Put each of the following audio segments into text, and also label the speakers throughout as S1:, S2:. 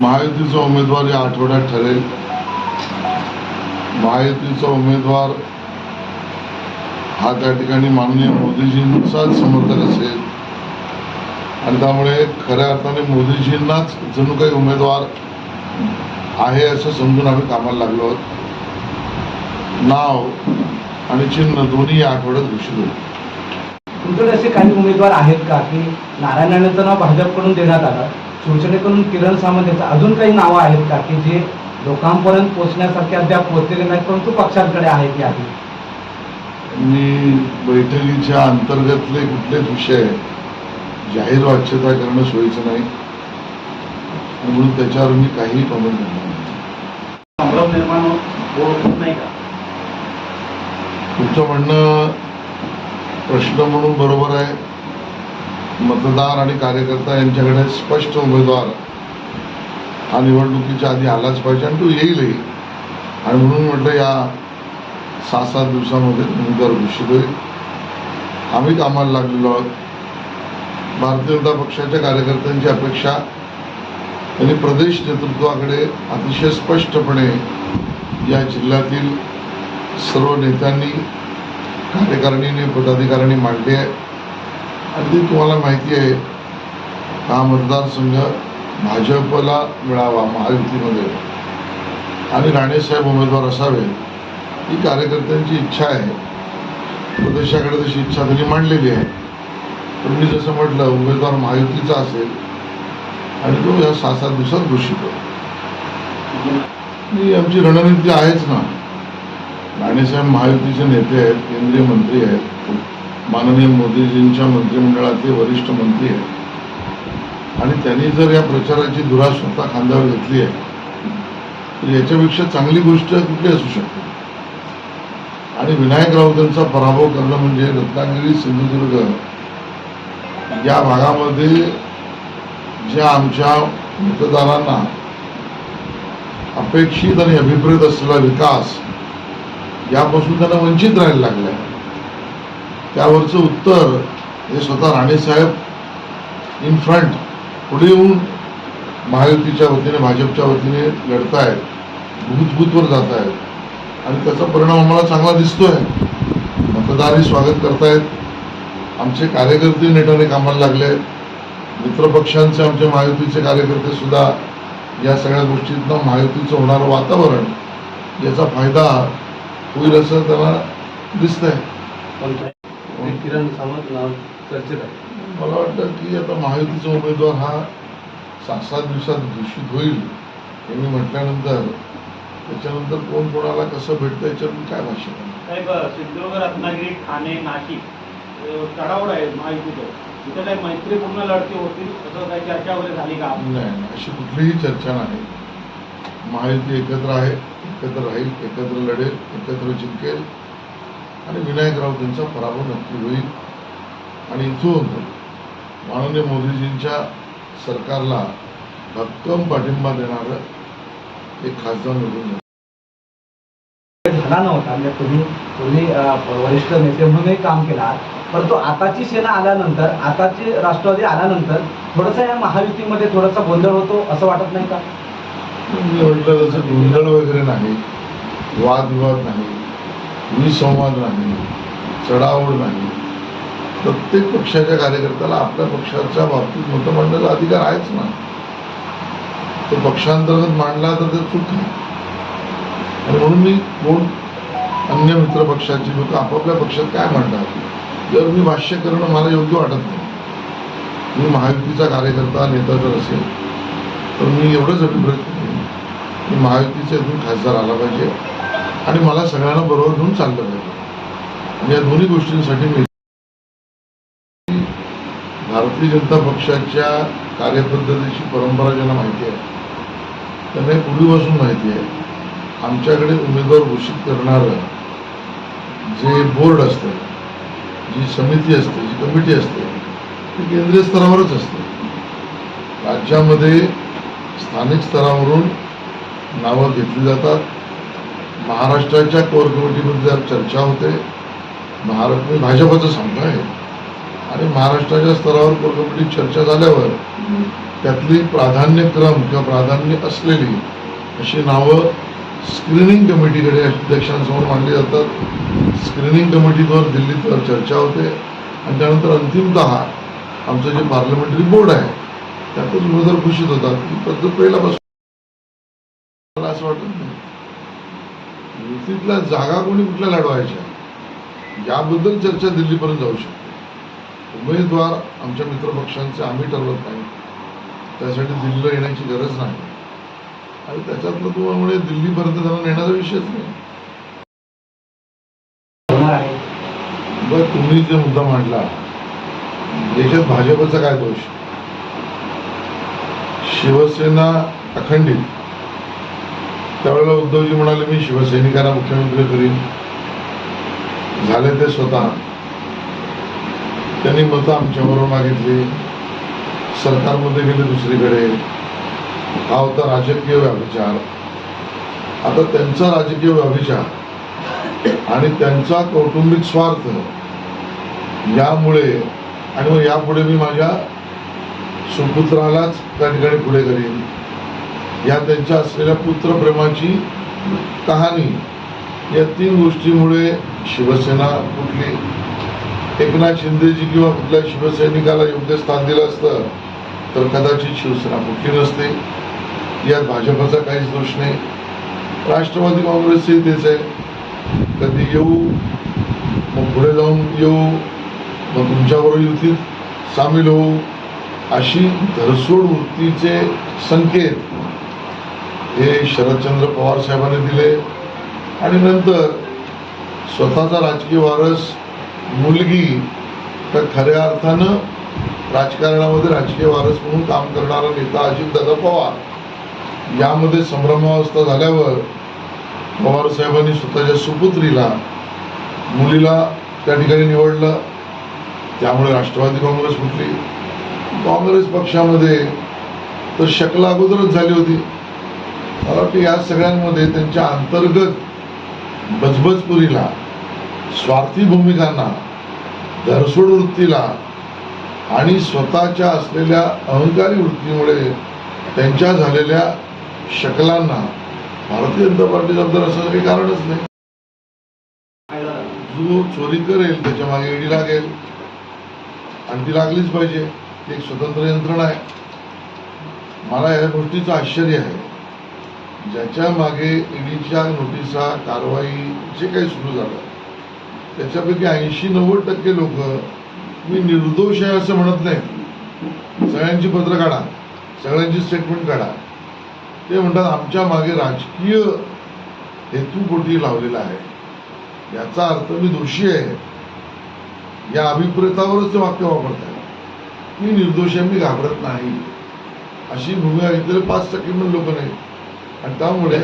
S1: महायुतीचा उमेदवार या आठवड्यात ठरेल. महायुतीचा उमेदवार हा त्या ठिकाणी माननीय मोदीजींचाच समर्थक असेल. आणि त्यामुळे खऱ्या अर्थाने मोदीजींनाच जणू काही उमेदवार आहे असं समजून आम्ही कामाला लागलो आहोत. नाव आणि चिन्ह दोन्ही या आठवड्यात घोषित होईल.
S2: तुमच्याकडे असे काही उमेदवार आहेत का की नारायण नाव भाजपकडून देण्यात आलं? शिवसेनेकडून किरण सामंत याचं अजून काही नावं आहेत का? की जे लोकांपर्यंत पोहोचण्यासारखे अद्याप पोहोचलेले नाहीत परंतु पक्षांकडे आहेत की आहे
S1: मी बैठकीच्या अंतर्गतले कुठलेच विषय जाहीर वाच्यता करणं सोयीचं नाही. म्हणून त्याच्यावर मी काही कमेंट करणार
S3: संभ्रम निर्माण होत नाही का?
S1: तुमचं म्हणणं प्रश्न म्हणून बरोबर आहे. मतदार आणि कार्यकर्ता यांच्याकडे स्पष्ट उमेदवार हा निवडणुकीच्या आधी आलाच पाहिजे आणि तो येईलही. आणि म्हणून म्हटलं या सहा सात दिवसामध्ये उमेदवार घोषित होईल. आम्ही कामाला लागलेलो आहोत. भारतीय जनता पक्षाच्या कार्यकर्त्यांची अपेक्षा त्यांनी प्रदेश नेतृत्वाकडे अतिशय स्पष्टपणे या जिल्ह्यातील सर्व नेत्यांनी कार्यकारिणीने पदाधिकाऱ्यांनी मांडली आहे. अगदी तुम्हाला माहिती आहे हा मतदारसंघ भाजपला मिळावा महायुतीमध्ये. आणि राणेसाहेब उमेदवार असावे ही कार्यकर्त्यांची इच्छा आहे. प्रदेशाकडे तशी इच्छा त्यांनी मांडलेली आहे. पण मी जसं म्हटलं उमेदवार महायुतीचा असेल आणि तो या सहा सात दिवसात घोषित ही आमची रणनीती आहेच ना. राणेसाहेब महायुतीचे नेते आहेत केंद्रीय मंत्री आहेत. माननीय मोदीजींच्या मंत्रिमंडळाचे वरिष्ठ मंत्री आहेत. आणि त्यांनी जर या प्रचाराची धुरा स्वतः खांद्यावर घेतली आहे तर याच्यापेक्षा चांगली गोष्ट कुठली असू शकते? आणि विनायक राऊतांचा पराभव करणं म्हणजे रत्नागिरी सिंधुदुर्ग या भागामध्ये ज्या आमच्या मतदारांना अपेक्षित आणि अभिप्रेत असलेला विकास यापासून त्यांना वंचित राहायला लागलं त्यावरचं उत्तर हे स्वतः राणेसाहेब इन फ्रंट पुढे येऊन महायुतीच्या वतीने भाजपच्या वतीने लढत आहेत भूतभूतवर जात आहेत आणि त्याचा परिणाम आम्हाला चांगला दिसतोय. मतदारही स्वागत करतायत. आमचे कार्यकर्ते नेटाने कामाला लागले. आहेत मित्रपक्षांचे आमचे महायुतीचे कार्यकर्ते सुद्धा या सगळ्या गोष्टीतनं महायुतीचं होणारं वातावरण याचा फायदा होईल असं त्याला दिसतंय.
S2: कोणतं किरण सामंत नाव चर्चेत आहे.
S1: मला वाटतं की आता महायुतीचा उमेदवार हा सहा सात दिवसात घोषित होईल हे मी म्हटल्यानंतर त्याच्यानंतर कोण कोणाला कसं भेटतं याच्यावर मी काय भाष्य करणार?
S3: साहेब सिंधुदुर्ग रत्नागिरी ठाणे नाशिक अ, चढावड आहे महायुतीचं. तिथं काही मैत्रीपूर्ण लढती होतील असं काही चर्चा वगैरे झाली का?
S1: नाही नाही, अशी कुठलीही चर्चा नाही. महायुती एकत्र आहे एकत्र राहील एकत्र लढेल एकत्र जिंकेल. आणि विनायक राऊत यांचा पराभव नक्की होईल. आणि इथून माननीय मोदीजींच्या सरकारला भक्कम पाठिंबा देणारं एक खासदार निवडून.
S2: झाला नव्हता म्हणजे तुम्ही वरिष्ठ नेते म्हणूनही काम केला परंतु आताची सेना आल्यानंतर आताची राष्ट्रवादी आल्यानंतर थोडंसं या महायुतीमध्ये थोडासा गोंधळ होतो असं वाटत नाही का?
S1: मी म्हटलं तसं गोंधळ वगैरे नाही वादविवाद नाही. विसंवाद नाही चढाओढ नाही. प्रत्येक पक्षाच्या कार्यकर्त्याला आपल्या पक्षाच्या बाबतीत मतं मांडण्याचा अधिकार आहेच ना. तो पक्षांतर्गत मांडला तर ते चूक आहे. आणि म्हणून मी कोण अन्य मित्र पक्षाची लोक आपापल्या पक्षात काय मांडतात जर मी भाष्य करणं मला योग्य वाटत नाही. मी महायुतीचा कार्यकर्ता नेता जर असेल तर मी एवढंच अभिप्रेत की महायुतीचा इथून खासदार आला पाहिजे. आणि मला सगळ्यांना बरोबर घेऊन चाललं पाहिजे या दोन्ही गोष्टींसाठी मी भारतीय जनता पक्षाच्या कार्यपद्धतीची परंपरा ज्यांना माहिती आहे त्यांना पूर्वीपासून माहिती आहे आमच्याकडे उमेदवार घोषित करणारं जे बोर्ड असतं जी समिती असते जी कमिटी असते ती केंद्रीय स्तरावरच असते. राज्यामध्ये स्थानिक स्तरावरून नावं घेतली जातात महाराष्ट्राच्या कोर कमिटीमध्ये चर्चा होते महाराष्ट्र मी भाजपचं सांगतो आहे आणि महाराष्ट्राच्या स्तरावर कोर कमिटी चर्चा झाल्यावर त्यातली प्राधान्यक्रम किंवा प्राधान्य असलेली अशी नावं स्क्रीनिंग कमिटीकडे अध्यक्षांसमोर मांडली जातात. स्क्रीनिंग कमिटीवर दिल्लीतवर चर्चा होते. आणि त्यानंतर अंतिमतः आमचं जे पार्लमेंटरी बोर्ड आहे त्यातच उमेदवार घोषित होतात. ही पद्धत पहिल्यापासून मला असं वाटत नाही. युतीतल्या जागा कोणी कुठल्या लढवायच्या? याबद्दल चर्चा दिल्लीपर्यंत जाऊ शकते. उमेदवार आमच्या मित्रपक्षांचे आम्ही ठरवत नाही. त्यासाठी दिल्लीला येण्याची गरज नाही. आणि त्याच्यातलं तुम्हाला म्हणे दिल्लीपर्यंत त्यांना नेण्याचा विषयच नाही.
S2: बर
S1: बरं तुम्ही जे मुद्दा मांडला देशात भाजपचा काय दोष शिवसेना अखंडित. त्यावेळेला उद्धवजी म्हणाले मी शिवसैनिकांना मुख्यमंत्री करीन. झाले ते स्वतः. त्यांनी मतं आमच्याबरोबर मागितली. सरकारमध्ये गेले दुसरीकडे. हा होता राजकीय व्याभिचार. आता त्यांचा राजकीय व्याभिचार आणि त्यांचा कौटुंबिक स्वार्थ यामुळे आणि मग यापुढे मी माझ्या सुपुत्रालाच त्या ठिकाणी पुढे करीन. या त्यांच्या असलेल्या पुत्रप्रेमाची कहाणी या तीन गोष्टीमुळे शिवसेना कुठली एकनाथ शिंदेजी किंवा कुठल्या शिवसैनिकाला योग्य स्थान दिलं असतं तर कदाचित शिवसेना कुठली नसते. यात भाजपचा काहीच दोष नाही. राष्ट्रवादी काँग्रेसचे तेच आहे. कधी येऊ मग पुढे जाऊन येऊ मग तुमच्याबरोबर युतीत सामील होऊ अशी धरसोड वृत्तीचे संकेत हे शरदचंद्र पवार साहेबांनी दिले. आणि नंतर स्वतःचा राजकीय वारस मुलगी तर खऱ्या अर्थानं राजकारणामध्ये राजकीय वारस म्हणून काम करणारा नेता अजितदादा पवार. यामध्ये संभ्रमावस्था झाल्यावर पवार साहेबांनी स्वतःच्या सुपुत्रीला मुलीला त्या ठिकाणी निवडलं. त्यामुळे राष्ट्रवादी काँग्रेस फुटली. काँग्रेस पक्षामध्ये तर शकला अगोदरच झाली होती. मला वाटतं या सगळ्यांमध्ये त्यांच्या अंतर्गत बजबजपुरीला स्वार्थी भूमिकांना धरसोड वृत्तीला आणि स्वतःच्या असलेल्या अहंकारी वृत्तीमुळे त्यांच्या झालेल्या शकलांना भारतीय जनता पार्टी जबाबदार असं काही कारणच नाही. जो चोरी करेल त्याच्यामागे ईडी लागेल. आणि ती लागलीच पाहिजे. एक स्वतंत्र यंत्रणा आहे. मला या गोष्टीचं आश्चर्य आहे. ज्याच्या मागे ईडीच्या नोटिसा कारवाई जे काही सुरू झालं त्याच्यापैकी ऐंशी नव्वद टक्के लोक मी निर्दोष आहे असं म्हणत नाही. सगळ्यांची पत्र काढा सगळ्यांची स्टेटमेंट काढा. ते म्हणतात आमच्या मागे राजकीय हेतूपोटी लावलेला आहे. याचा अर्थ मी दोषी आहे. या अभिप्रेतावरच ते वाक्य वापरतात मी निर्दोष आहे मी घाबरत नाही. अशी भूमिका घेतलेले पाच टक्के पण लोक नाही आणि त्यामुळे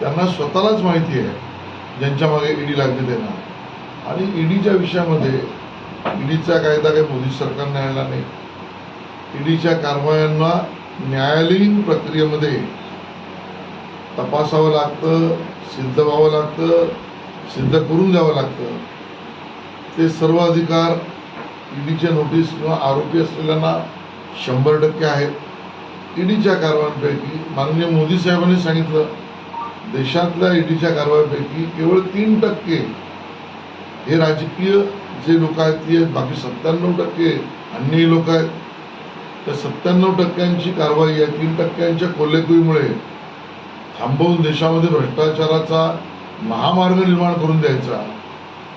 S1: त्यांना स्वतःलाच माहिती आहे ज्यांच्या मागे ईडी लागली त्यांना. आणि ईडीच्या विषयामध्ये ईडीचा कायदा काही मोदी सरकारने आणला नाही. ईडीच्या कारवायांना न्यायालयीन प्रक्रियेमध्ये तपासावं लागतं सिद्ध व्हावं लागतं सिद्ध करून द्यावं लागतं. ते सर्व अधिकार ईडीच्या नोटीस किंवा आरोपी असलेल्यांना शंभर टक्के आहेत. ईडीच्या कारवायांपैकी माननीय मोदी साहेबांनी सांगितलं देशातल्या ईडीच्या कारवायांपैकी केवळ तीन टक्के हे राजकीय जे लोक आहेत ते बाकी सत्त्याण्णव टक्के अन्य लोक आहेत. त्या सत्त्याण्णव टक्क्यांची कारवाई या तीन टक्क्यांच्या कोल्हेकुईमुळे थांबवून देशामध्ये भ्रष्टाचाराचा महामार्ग निर्माण करून द्यायचा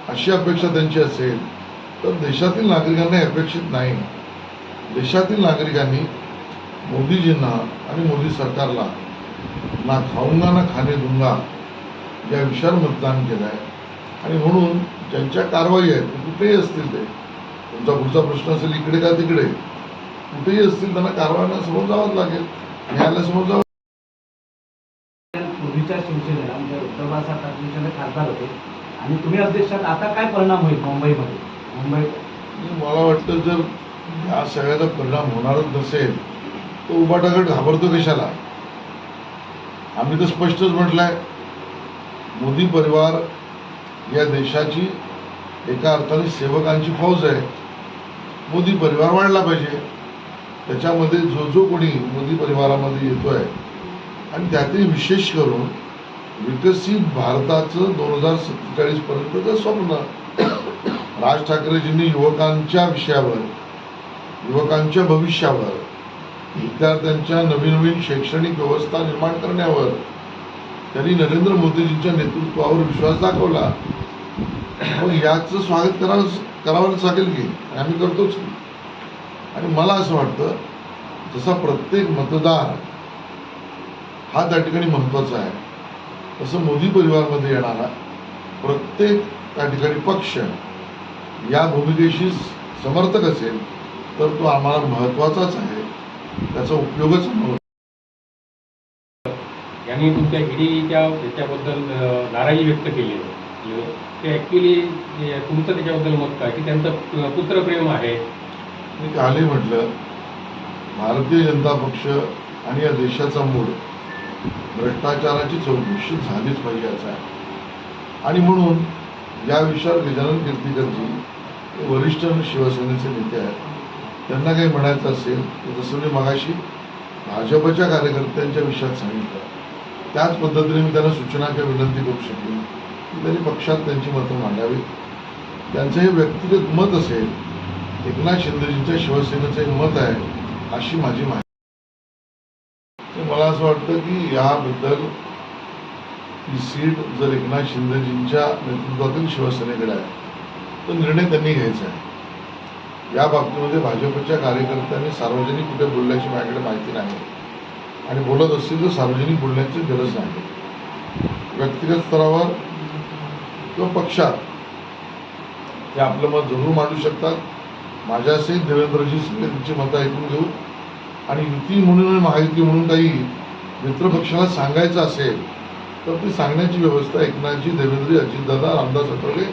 S1: अशी अपेक्षा त्यांची असेल तर देशातील नागरिकांना अपेक्षित नाही. देशातील नागरिकांनी मोदीजींना आणि मोदी सरकारला ना खाऊंगा ना खाणे दूंगा या विषयावर मतदान केलं आहे आणि म्हणून ज्यांच्या कारवाई आहेत ते कुठेही असतील ते. तुमचा पुढचा प्रश्न असेल इकडे का तिकडे? कुठेही असतील त्यांना कारवायांना समोर जावंच लागेल. न्यायालयासमोर जावं
S2: पूर्वीच्या शिवसेनेला म्हणजे उद्धव बाळासाहेब ठाकरे खासदार होते. आणि तुम्ही अध्यक्षात आता काय परिणाम होईल मुंबईमध्ये? मुंबईत
S1: आणि मला वाटतं जर या सगळ्याचा परिणाम होणारच नसेल तो उबाटागट घाबरतो कशाला आम्ही तर स्पष्टच म्हटलंय मोदी परिवार या देशाची एका अर्थाने सेवकांची फौज आहे. मोदी परिवार वाढला पाहिजे. त्याच्यामध्ये जो जो कोणी मोदी परिवारामध्ये येतो आहे आणि त्यातही विशेष करून विकसित भारताचं दोन हजार सत्तेचाळीस पर्यंतचं स्वप्न राज ठाकरेजींनी युवकांच्या विषयावर युवकांच्या भविष्यावर विद्यार्थ्यांच्या नवीन नवीन शैक्षणिक व्यवस्था निर्माण करण्यावर त्यांनी नरेंद्र मोदीजींच्या नेतृत्वावर विश्वास दाखवला. मग याचं स्वागत करावं करावंच लागेल की? आम्ही करतोच की. आणि मला असं वाटतं जसा प्रत्येक मतदार हा त्या ठिकाणी महत्त्वाचा आहे तसं मोदी परिवारमध्ये येणारा प्रत्येक त्या ठिकाणी पक्ष या भूमिकेशी समर्थक असेल तर तो आम्हाला महत्त्वाचाच आहे. त्याचा उपयोगच आम्हाला
S4: यांनी तुमच्या ईडीच्या याच्याबद्दल अ, नाराजी व्यक्त केली आहे. ते ॲक्च्युली तुमचं त्याच्याबद्दल मत काय? की त्यांचं पुत्रप्रेम आहे.
S1: मी कालही म्हटलं भारतीय जनता पक्ष आणि या देशाचा मूळ भ्रष्टाचाराची चौकशी झालीच पाहिजे याचा. आहे आणि म्हणून या विषयावर गजानन कीर्तीकरजी वरिष्ठ शिवसेनेचे नेते आहेत त्यांना काही म्हणायचं असेल तर जसं मी मगाशी भाजपच्या कार्यकर्त्यांच्या विषयात सांगितलं त्याच पद्धतीने मी त्यांना सूचना किंवा विनंती करू शकेन की त्यांनी पक्षात त्यांची मतं मांडावी त्यांचं हे व्यक्तिगत मत असेल एकनाथ शिंदेजींच्या शिवसेनेचं एक मत आहे अशी माझी माहिती. तर मला असं वाटतं की याबद्दल ही सीट जर एकनाथ शिंदेजींच्या नेतृत्वातील शिवसेनेकडे आहे तर निर्णय त्यांनी घ्यायचा आहे. या बाबतीमध्ये भाजपच्या कार्यकर्त्यांनी सार्वजनिक कुठे बोलल्याची माझ्याकडे माहिती नाही. आणि बोलत असतील तर सार्वजनिक बोलण्याची गरज नाही. व्यक्तिगत स्तरावर किंवा पक्षात ते आपलं मत जरूर मांडू शकतात. माझ्यासहित देवेंद्रजी सगळे त्यांची मतं ऐकून घेऊ. आणि युती म्हणून महायुती म्हणून काही मित्रपक्षाला सांगायचं असेल तर ती सांगण्याची व्यवस्था एकनाथजी देवेंद्रजी अजितदादा रामदास आठवले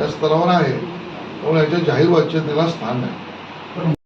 S1: या स्तरावर आहे. त्यामुळे याच्या जाहीर वाच्यतेला स्थान नाही.